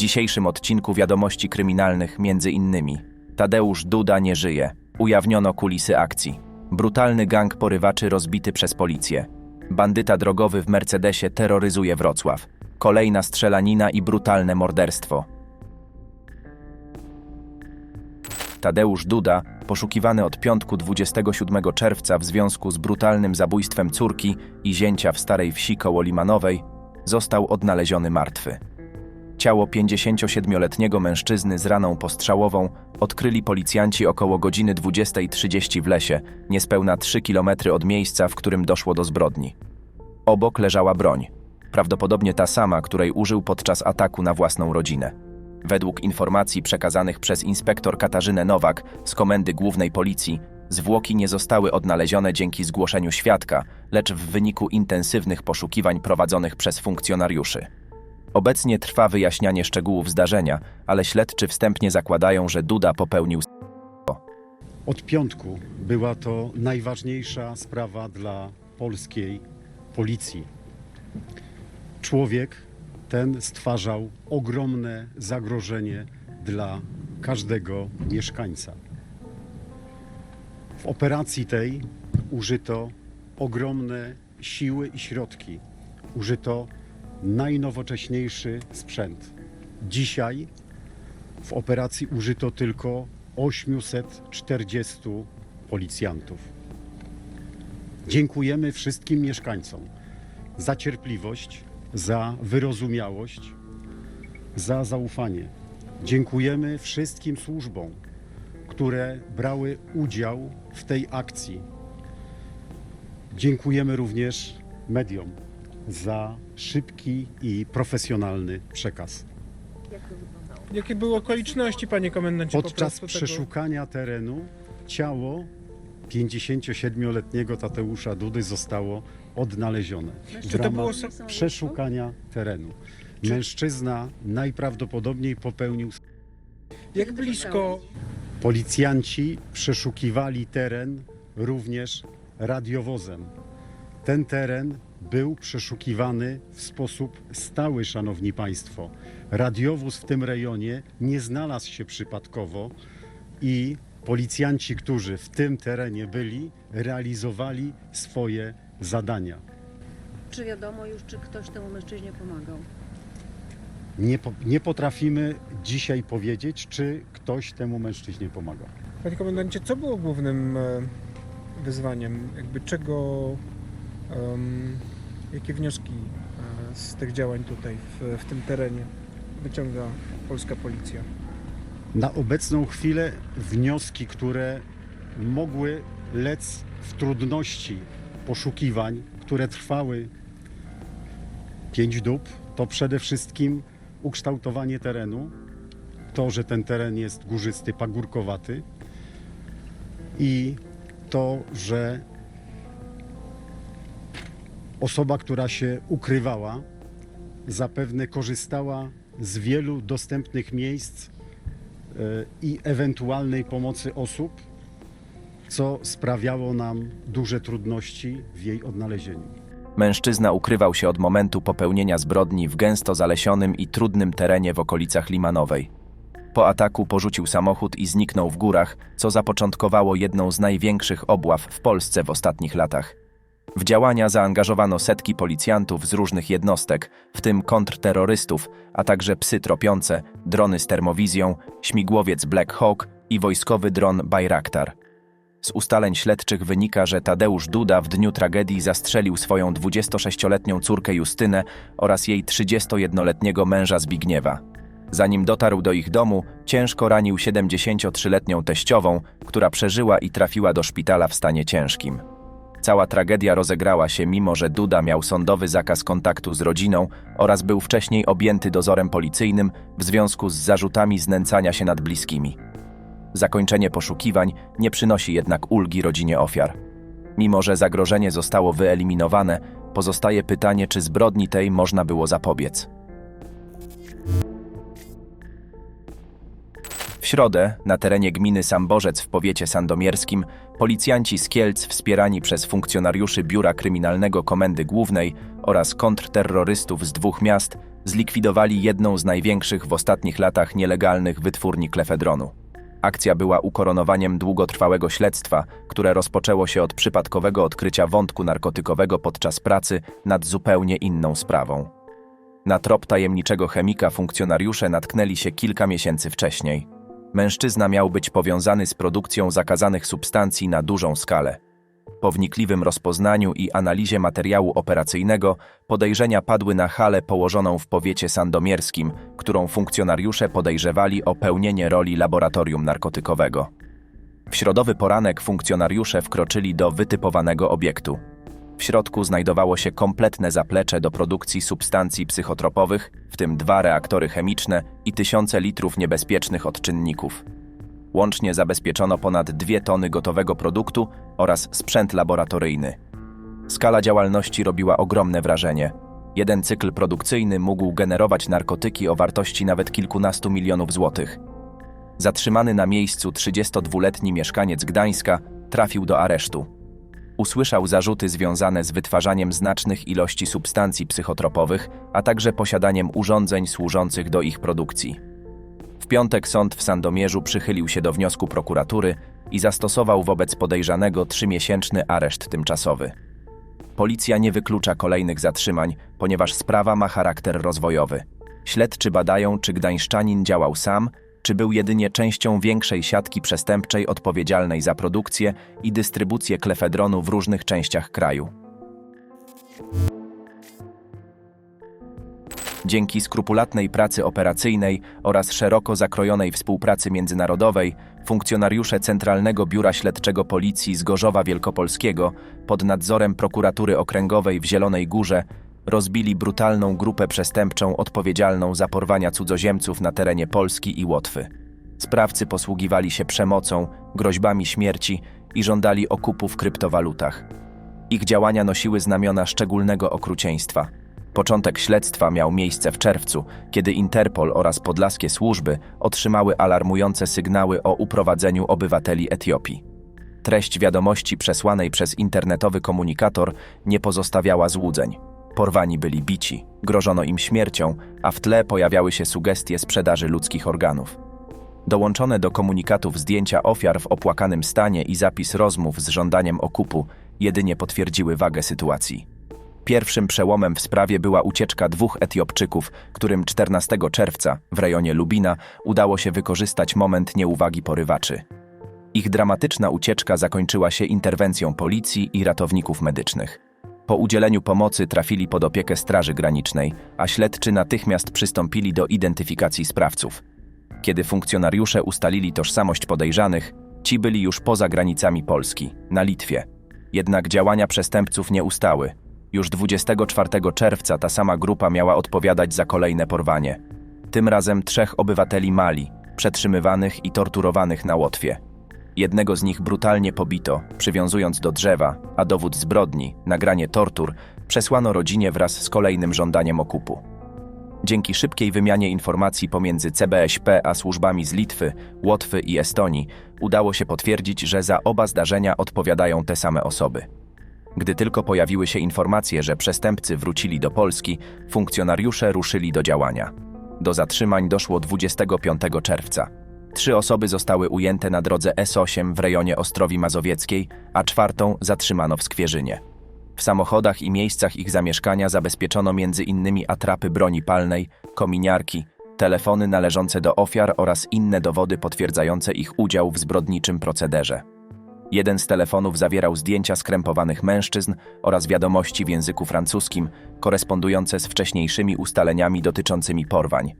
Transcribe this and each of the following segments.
dzisiejszym odcinku wiadomości kryminalnych między innymi Tadeusz Duda nie żyje. Ujawniono kulisy akcji. Brutalny gang porywaczy rozbity przez policję. Bandyta drogowy w Mercedesie terroryzuje Wrocław. Kolejna strzelanina i brutalne morderstwo. Tadeusz Duda, poszukiwany od piątku 27 czerwca w związku z brutalnym zabójstwem córki i zięcia w Starej Wsi koło Limanowej, został odnaleziony martwy. Ciało 57-letniego mężczyzny z raną postrzałową odkryli policjanci około godziny 20.30 w lesie, niespełna 3 km od miejsca, w którym doszło do zbrodni. Obok leżała broń, prawdopodobnie ta sama, której użył podczas ataku na własną rodzinę. Według informacji przekazanych przez inspektor Katarzynę Nowak z Komendy Głównej Policji, zwłoki nie zostały odnalezione dzięki zgłoszeniu świadka, lecz w wyniku intensywnych poszukiwań prowadzonych przez funkcjonariuszy. Obecnie trwa wyjaśnianie szczegółów zdarzenia, ale śledczy wstępnie zakładają, że Duda popełnił Od piątku była to najważniejsza sprawa dla polskiej policji. Człowiek ten stwarzał ogromne zagrożenie dla każdego mieszkańca. W operacji tej użyto ogromne siły i środki. Użyto najnowocześniejszy sprzęt. Dzisiaj w operacji użyto tylko 840 policjantów. Dziękujemy wszystkim mieszkańcom za cierpliwość, za wyrozumiałość, za zaufanie. Dziękujemy wszystkim służbom, które brały udział w tej akcji. Dziękujemy również mediom za szybki i profesjonalny przekaz. Jakie były okoliczności, panie komendancie? po Podczas przeszukania terenu ciało 57-letniego Tadeusza Dudy zostało odnalezione w Czy to ramach przeszukania terenu. Mężczyzna najprawdopodobniej popełnił. Jak blisko Policjanci przeszukiwali teren również radiowozem. Ten teren był przeszukiwany w sposób stały, szanowni państwo. Radiowóz w tym rejonie nie znalazł się przypadkowo i policjanci, którzy w tym terenie byli, realizowali swoje zadania. Czy wiadomo już, czy ktoś temu mężczyźnie pomagał? Nie, po, nie potrafimy dzisiaj powiedzieć, czy ktoś temu mężczyźnie pomagał. Panie komendancie, co było głównym e, wyzwaniem? Jakby czego, jakie wnioski e, z tych działań tutaj w, w tym terenie wyciąga polska policja? Na obecną chwilę wnioski, które mogły lec w trudności poszukiwań, które trwały pięć dób, to przede wszystkim ukształtowanie terenu, to, że ten teren jest górzysty, pagórkowaty i to, że osoba, która się ukrywała, zapewne korzystała z wielu dostępnych miejsc e, i ewentualnej pomocy osób, co sprawiało nam duże trudności w jej odnalezieniu. Mężczyzna ukrywał się od momentu popełnienia zbrodni w gęsto zalesionym i trudnym terenie w okolicach Limanowej. Po ataku porzucił samochód i zniknął w górach, co zapoczątkowało jedną z największych obław w Polsce w ostatnich latach. W działania zaangażowano setki policjantów z różnych jednostek, w tym kontrterrorystów, a także psy tropiące, drony z termowizją, śmigłowiec Black Hawk i wojskowy dron Bayraktar. Z ustaleń śledczych wynika, że Tadeusz Duda w dniu tragedii zastrzelił swoją 26-letnią córkę Justynę oraz jej 31-letniego męża Zbigniewa. Zanim dotarł do ich domu, ciężko ranił 73-letnią teściową, która przeżyła i trafiła do szpitala w stanie ciężkim. Cała tragedia rozegrała się mimo, że Duda miał sądowy zakaz kontaktu z rodziną oraz był wcześniej objęty dozorem policyjnym w związku z zarzutami znęcania się nad bliskimi. Zakończenie poszukiwań nie przynosi jednak ulgi rodzinie ofiar. Mimo, że zagrożenie zostało wyeliminowane, pozostaje pytanie, czy zbrodni tej można było zapobiec. Środę, na terenie gminy Samborzec w powiecie sandomierskim, policjanci z Kielc wspierani przez funkcjonariuszy Biura Kryminalnego Komendy Głównej oraz kontrterrorystów z dwóch miast zlikwidowali jedną z największych w ostatnich latach nielegalnych wytwórni klefedronu. Akcja była ukoronowaniem długotrwałego śledztwa, które rozpoczęło się od przypadkowego odkrycia wątku narkotykowego podczas pracy nad zupełnie inną sprawą. Na trop tajemniczego chemika funkcjonariusze natknęli się kilka miesięcy wcześniej. Mężczyzna miał być powiązany z produkcją zakazanych substancji na dużą skalę. Po wnikliwym rozpoznaniu i analizie materiału operacyjnego podejrzenia padły na halę położoną w powiecie sandomierskim, którą funkcjonariusze podejrzewali o pełnienie roli laboratorium narkotykowego. W środowy poranek funkcjonariusze wkroczyli do wytypowanego obiektu. W środku znajdowało się kompletne zaplecze do produkcji substancji psychotropowych, w tym dwa reaktory chemiczne i tysiące litrów niebezpiecznych odczynników. Łącznie zabezpieczono ponad dwie tony gotowego produktu oraz sprzęt laboratoryjny. Skala działalności robiła ogromne wrażenie. Jeden cykl produkcyjny mógł generować narkotyki o wartości nawet kilkunastu milionów złotych. Zatrzymany na miejscu 32-letni mieszkaniec Gdańska trafił do aresztu. Usłyszał zarzuty związane z wytwarzaniem znacznych ilości substancji psychotropowych, a także posiadaniem urządzeń służących do ich produkcji. W piątek sąd w Sandomierzu przychylił się do wniosku prokuratury i zastosował wobec podejrzanego trzymiesięczny areszt tymczasowy. Policja nie wyklucza kolejnych zatrzymań, ponieważ sprawa ma charakter rozwojowy. Śledczy badają, czy gdańszczanin działał sam, czy był jedynie częścią większej siatki przestępczej odpowiedzialnej za produkcję i dystrybucję klefedronu w różnych częściach kraju. Dzięki skrupulatnej pracy operacyjnej oraz szeroko zakrojonej współpracy międzynarodowej, funkcjonariusze Centralnego Biura Śledczego Policji z Gorzowa Wielkopolskiego pod nadzorem prokuratury okręgowej w Zielonej Górze rozbili brutalną grupę przestępczą odpowiedzialną za porwania cudzoziemców na terenie Polski i Łotwy. Sprawcy posługiwali się przemocą, groźbami śmierci i żądali okupu w kryptowalutach. Ich działania nosiły znamiona szczególnego okrucieństwa. Początek śledztwa miał miejsce w czerwcu, kiedy Interpol oraz podlaskie służby otrzymały alarmujące sygnały o uprowadzeniu obywateli Etiopii. Treść wiadomości przesłanej przez internetowy komunikator nie pozostawiała złudzeń. Porwani byli bici, grożono im śmiercią, a w tle pojawiały się sugestie sprzedaży ludzkich organów. Dołączone do komunikatów zdjęcia ofiar w opłakanym stanie i zapis rozmów z żądaniem okupu jedynie potwierdziły wagę sytuacji. Pierwszym przełomem w sprawie była ucieczka dwóch Etiopczyków, którym 14 czerwca w rejonie Lubina udało się wykorzystać moment nieuwagi porywaczy. Ich dramatyczna ucieczka zakończyła się interwencją policji i ratowników medycznych. Po udzieleniu pomocy trafili pod opiekę Straży Granicznej, a śledczy natychmiast przystąpili do identyfikacji sprawców. Kiedy funkcjonariusze ustalili tożsamość podejrzanych, ci byli już poza granicami Polski, na Litwie. Jednak działania przestępców nie ustały. Już 24 czerwca ta sama grupa miała odpowiadać za kolejne porwanie. Tym razem trzech obywateli Mali, przetrzymywanych i torturowanych na Łotwie. Jednego z nich brutalnie pobito, przywiązując do drzewa, a dowód zbrodni, nagranie tortur, przesłano rodzinie wraz z kolejnym żądaniem okupu. Dzięki szybkiej wymianie informacji pomiędzy CBŚP a służbami z Litwy, Łotwy i Estonii udało się potwierdzić, że za oba zdarzenia odpowiadają te same osoby. Gdy tylko pojawiły się informacje, że przestępcy wrócili do Polski, funkcjonariusze ruszyli do działania. Do zatrzymań doszło 25 czerwca. Trzy osoby zostały ujęte na drodze S8 w rejonie Ostrowi Mazowieckiej, a czwartą zatrzymano w Skwierzynie. W samochodach i miejscach ich zamieszkania zabezpieczono m.in. atrapy broni palnej, kominiarki, telefony należące do ofiar oraz inne dowody potwierdzające ich udział w zbrodniczym procederze. Jeden z telefonów zawierał zdjęcia skrępowanych mężczyzn oraz wiadomości w języku francuskim, korespondujące z wcześniejszymi ustaleniami dotyczącymi porwań.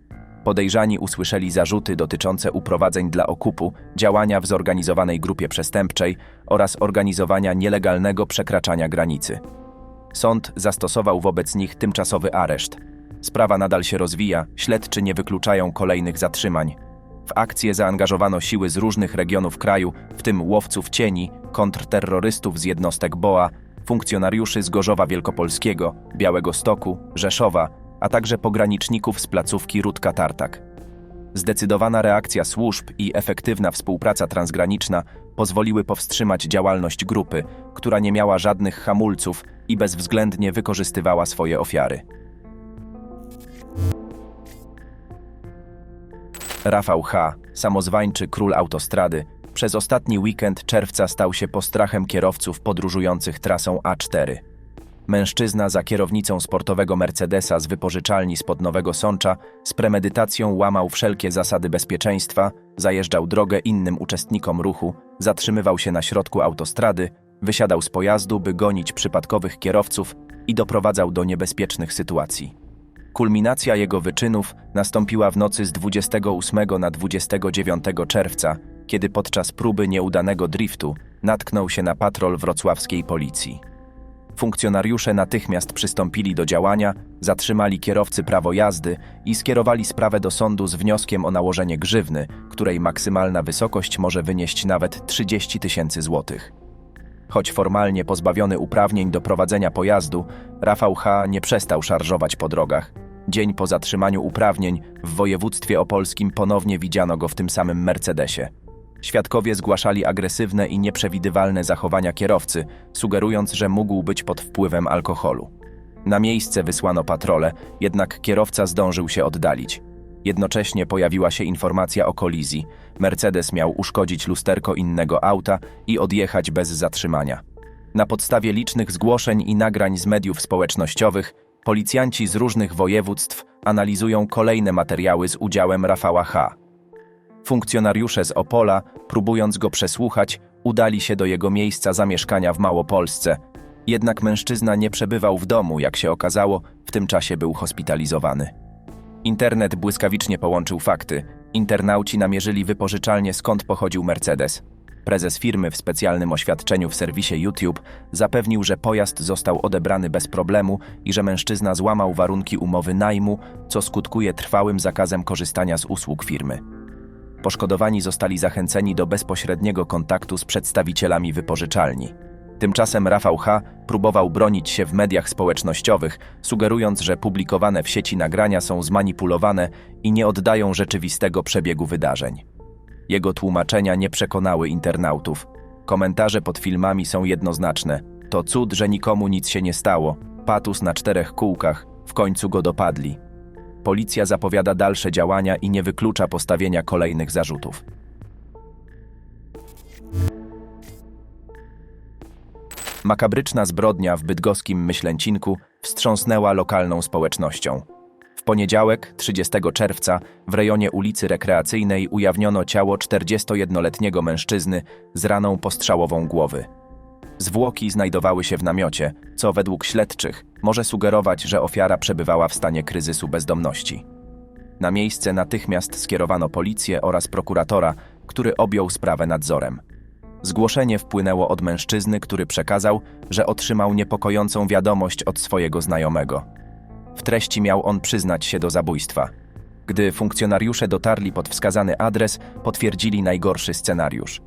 Podejrzani usłyszeli zarzuty dotyczące uprowadzeń dla okupu, działania w zorganizowanej grupie przestępczej oraz organizowania nielegalnego przekraczania granicy. Sąd zastosował wobec nich tymczasowy areszt. Sprawa nadal się rozwija, śledczy nie wykluczają kolejnych zatrzymań. W akcję zaangażowano siły z różnych regionów kraju, w tym łowców cieni, kontrterrorystów z jednostek BOA, funkcjonariuszy z Gorzowa Wielkopolskiego, Białego Stoku, Rzeszowa, a także pograniczników z placówki Rutka Tartak. Zdecydowana reakcja służb i efektywna współpraca transgraniczna pozwoliły powstrzymać działalność grupy, która nie miała żadnych hamulców i bezwzględnie wykorzystywała swoje ofiary. Rafał H., samozwańczy król autostrady, przez ostatni weekend czerwca stał się postrachem kierowców podróżujących trasą A4. Mężczyzna za kierownicą sportowego Mercedesa z wypożyczalni spod Nowego Sącza z premedytacją łamał wszelkie zasady bezpieczeństwa, zajeżdżał drogę innym uczestnikom ruchu, zatrzymywał się na środku autostrady, wysiadał z pojazdu, by gonić przypadkowych kierowców i doprowadzał do niebezpiecznych sytuacji. Kulminacja jego wyczynów nastąpiła w nocy z 28 na 29 czerwca, kiedy podczas próby nieudanego driftu natknął się na patrol wrocławskiej policji. Funkcjonariusze natychmiast przystąpili do działania, zatrzymali kierowcy prawo jazdy i skierowali sprawę do sądu z wnioskiem o nałożenie grzywny, której maksymalna wysokość może wynieść nawet 30 tysięcy złotych. Choć formalnie pozbawiony uprawnień do prowadzenia pojazdu, Rafał H. nie przestał szarżować po drogach. Dzień po zatrzymaniu uprawnień w województwie opolskim ponownie widziano go w tym samym Mercedesie. Świadkowie zgłaszali agresywne i nieprzewidywalne zachowania kierowcy, sugerując, że mógł być pod wpływem alkoholu. Na miejsce wysłano patrole, jednak kierowca zdążył się oddalić. Jednocześnie pojawiła się informacja o kolizji. Mercedes miał uszkodzić lusterko innego auta i odjechać bez zatrzymania. Na podstawie licznych zgłoszeń i nagrań z mediów społecznościowych, policjanci z różnych województw analizują kolejne materiały z udziałem Rafała H. Funkcjonariusze z Opola, próbując go przesłuchać, udali się do jego miejsca zamieszkania w Małopolsce. Jednak mężczyzna nie przebywał w domu, jak się okazało, w tym czasie był hospitalizowany. Internet błyskawicznie połączył fakty. Internauci namierzyli wypożyczalnie skąd pochodził Mercedes. Prezes firmy w specjalnym oświadczeniu w serwisie YouTube zapewnił, że pojazd został odebrany bez problemu i że mężczyzna złamał warunki umowy najmu, co skutkuje trwałym zakazem korzystania z usług firmy. Poszkodowani zostali zachęceni do bezpośredniego kontaktu z przedstawicielami wypożyczalni. Tymczasem Rafał H. próbował bronić się w mediach społecznościowych, sugerując, że publikowane w sieci nagrania są zmanipulowane i nie oddają rzeczywistego przebiegu wydarzeń. Jego tłumaczenia nie przekonały internautów. Komentarze pod filmami są jednoznaczne. To cud, że nikomu nic się nie stało. Patus na czterech kółkach. W końcu go dopadli. Policja zapowiada dalsze działania i nie wyklucza postawienia kolejnych zarzutów. Makabryczna zbrodnia w bydgoskim Myślęcinku wstrząsnęła lokalną społecznością. W poniedziałek, 30 czerwca, w rejonie ulicy Rekreacyjnej ujawniono ciało 41-letniego mężczyzny z raną postrzałową głowy. Zwłoki znajdowały się w namiocie, co według śledczych może sugerować, że ofiara przebywała w stanie kryzysu bezdomności. Na miejsce natychmiast skierowano policję oraz prokuratora, który objął sprawę nadzorem. Zgłoszenie wpłynęło od mężczyzny, który przekazał, że otrzymał niepokojącą wiadomość od swojego znajomego. W treści miał on przyznać się do zabójstwa. Gdy funkcjonariusze dotarli pod wskazany adres, potwierdzili najgorszy scenariusz.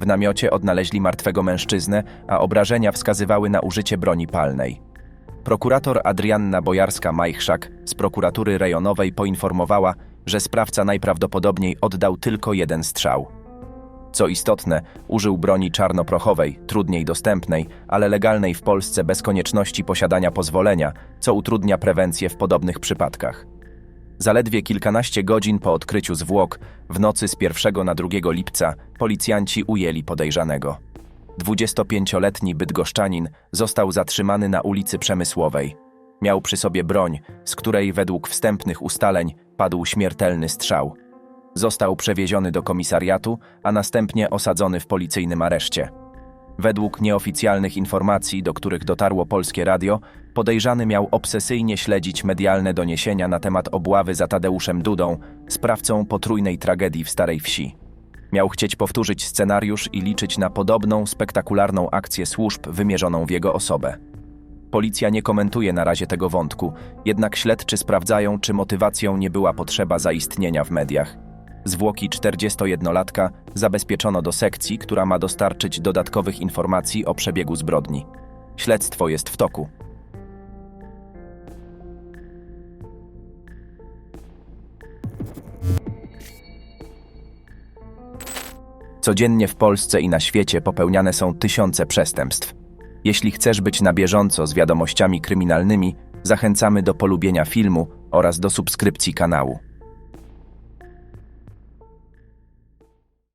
W namiocie odnaleźli martwego mężczyznę, a obrażenia wskazywały na użycie broni palnej. Prokurator Adrianna Bojarska-Majchrzak z prokuratury rejonowej poinformowała, że sprawca najprawdopodobniej oddał tylko jeden strzał. Co istotne, użył broni czarnoprochowej, trudniej dostępnej, ale legalnej w Polsce bez konieczności posiadania pozwolenia, co utrudnia prewencję w podobnych przypadkach. Zaledwie kilkanaście godzin po odkryciu zwłok, w nocy z 1 na 2 lipca, policjanci ujęli podejrzanego. 25-letni bydgoszczanin został zatrzymany na ulicy Przemysłowej. Miał przy sobie broń, z której według wstępnych ustaleń padł śmiertelny strzał. Został przewieziony do komisariatu, a następnie osadzony w policyjnym areszcie. Według nieoficjalnych informacji, do których dotarło polskie radio, podejrzany miał obsesyjnie śledzić medialne doniesienia na temat obławy za Tadeuszem Dudą, sprawcą potrójnej tragedii w Starej Wsi. Miał chcieć powtórzyć scenariusz i liczyć na podobną, spektakularną akcję służb wymierzoną w jego osobę. Policja nie komentuje na razie tego wątku, jednak śledczy sprawdzają, czy motywacją nie była potrzeba zaistnienia w mediach. Zwłoki 41-latka zabezpieczono do sekcji, która ma dostarczyć dodatkowych informacji o przebiegu zbrodni. Śledztwo jest w toku. Codziennie w Polsce i na świecie popełniane są tysiące przestępstw. Jeśli chcesz być na bieżąco z wiadomościami kryminalnymi, zachęcamy do polubienia filmu oraz do subskrypcji kanału.